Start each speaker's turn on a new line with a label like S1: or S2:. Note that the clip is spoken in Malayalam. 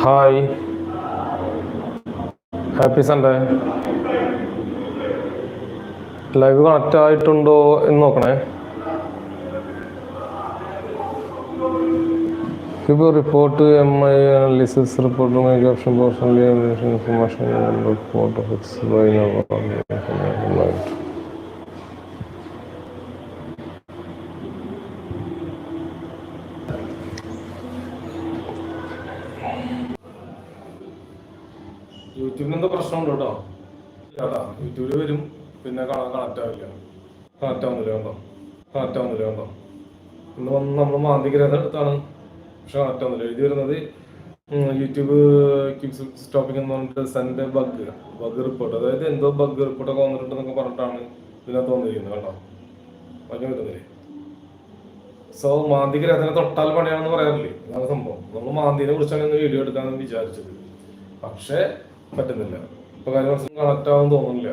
S1: Hi happy Sunday live connect ആയിട്ടുണ്ടോ എന്ന് നോക്കണേ. ഇപ്പോൾ report M I analysis report make option personally information report fix by യൂട്യൂബിന് എന്തോ പ്രശ്നമുണ്ട് കേട്ടോ. കേട്ടാ. യൂട്യൂബിൽ വരും. പിന്നെ കാണാൻ കണക്റ്റ് ആവില്ല. കണക്റ്റ് ആവുന്നില്ല കണ്ടോ കണക്റ്റ് ആവുന്നില്ല കണ്ടോ ഇന്ന് വന്ന് നമ്മൾ മാന്തിഗ്രഹം എടുത്താണ്. പക്ഷെ കണക്റ്റ് ആവുന്നില്ല. എഴുതി വരുന്നത് യൂട്യൂബ് കീപ്സ് സ്റ്റോപ്പിംഗ് എന്ന് പറഞ്ഞിട്ട് സെൻഡ് ബഗ് ബഗ് റിപ്പോർട്ട്. അതായത് എന്തോ ബഗ് റിപ്പോർട്ടൊക്കെ വന്നിട്ടുണ്ടെന്നൊക്കെ പറഞ്ഞിട്ടാണ് ഇതിനകത്ത് വന്നിരിക്കുന്നത് കേട്ടോ. പറഞ്ഞു വരുന്നില്ലേ സോ മാന്തിഗ്രഹത്തിനെ തൊട്ടാൽ പണിയാണെന്ന് പറയാറില്ലേ? അതാണ് സംഭവം. നമ്മൾ മാന്തിനെ കുറിച്ചാണ് ഇന്ന് വീഡിയോ എടുക്കാമെന്ന് വിചാരിച്ചത്. പക്ഷേ പറ്റുന്നില്ല. ഇപ്പൊ കാര്യങ്ങൾ കണക്ട് ആവാൻ തോന്നുന്നില്ല.